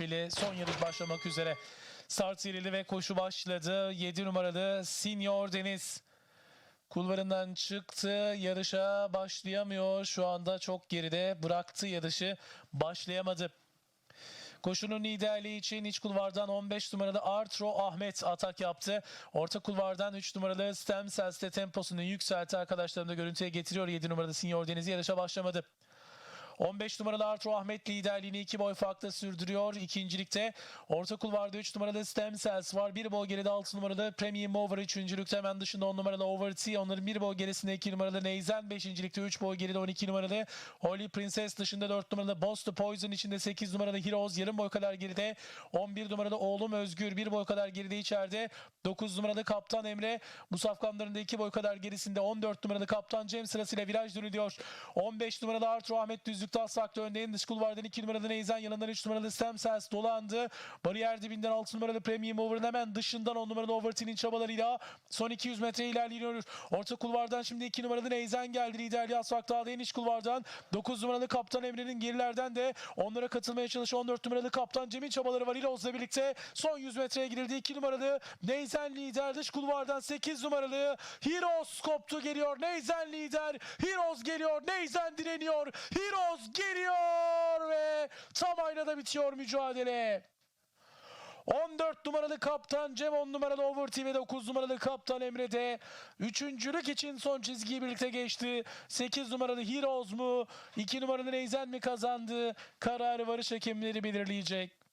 mesafeli son yarış başlamak üzere. Start verildi ve koşu başladı. 7 numaralı Senior Deniz. Kulvarından çıktı. Yarışa başlayamıyor. Şu anda çok geride. Bıraktı yarışı. Başlayamadı. Koşunun liderliği için iç kulvardan 15 numaralı Artro Ahmet atak yaptı. Orta kulvardan 3 numaralı Stem Cells de temposunu yükseltti. Arkadaşlarım da görüntüye getiriyor. 7 numaralı Senior Deniz yarışa başlamadı. 15 numaralı Arturo Ahmet liderliğini iki boy farkla sürdürüyor. İkincilikte orta kulvarda 3 numaralı Stem Cells var. Bir boy geride 6 numaralı Premium Over. Üçüncülükte hemen dışında 10 numaralı Over T. Onların bir boy gerisinde 2 numaralı Neyzen. Beşincilikte 3 boy geride 12 numaralı Holy Princess. Dışında 4 numaralı Boss the Poison. içinde 8 numaralı Heroes. Yarım boy kadar geride. 11 numaralı Oğlum Özgür. Bir boy kadar geride içeride. 9 numaralı Kaptan Emre. Bu safkanlarında 2 boy kadar gerisinde. 14 numaralı Kaptan Cem sırasıyla viraj dönülüyor. 15 numaralı Arturo Ahmet düzlükte asfakta önde. En dış kulvardan 2 numaralı Neyzen. Yanından 3 numaralı Stem Cells dolandı. Bariyer dibinden 6 numaralı Premium Over'ın hemen dışından 10 numaralı Overton'in çabalarıyla son 200 metre ilerliyor. Orta kulvardan şimdi 2 numaralı Neyzen geldi. Liderliği asfakta aldı. En iç kulvardan 9 numaralı Kaptan Emre'nin gerilerden de onlara katılmaya çalışan 14 numaralı Kaptan Cem'in çabaları var. İloz'la birlikte son 100 metreye girildi. 2 numaralı Neyzen lider. Dış kulvardan 8 numaralı Heroes koptu geliyor. Neyzen lider. Heroes geliyor. Neyzen direniyor. Heroes geliyor ve tam aynada bitiyor mücadele. 14 numaralı kaptan Cem 10 numaralı Overty ve 9 numaralı kaptan Emre de üçüncülük için son çizgiyi birlikte geçti. 8 numaralı Heroes mu 2 numaralı Neyzen mi kazandı? Kararı varış hakemleri belirleyecek.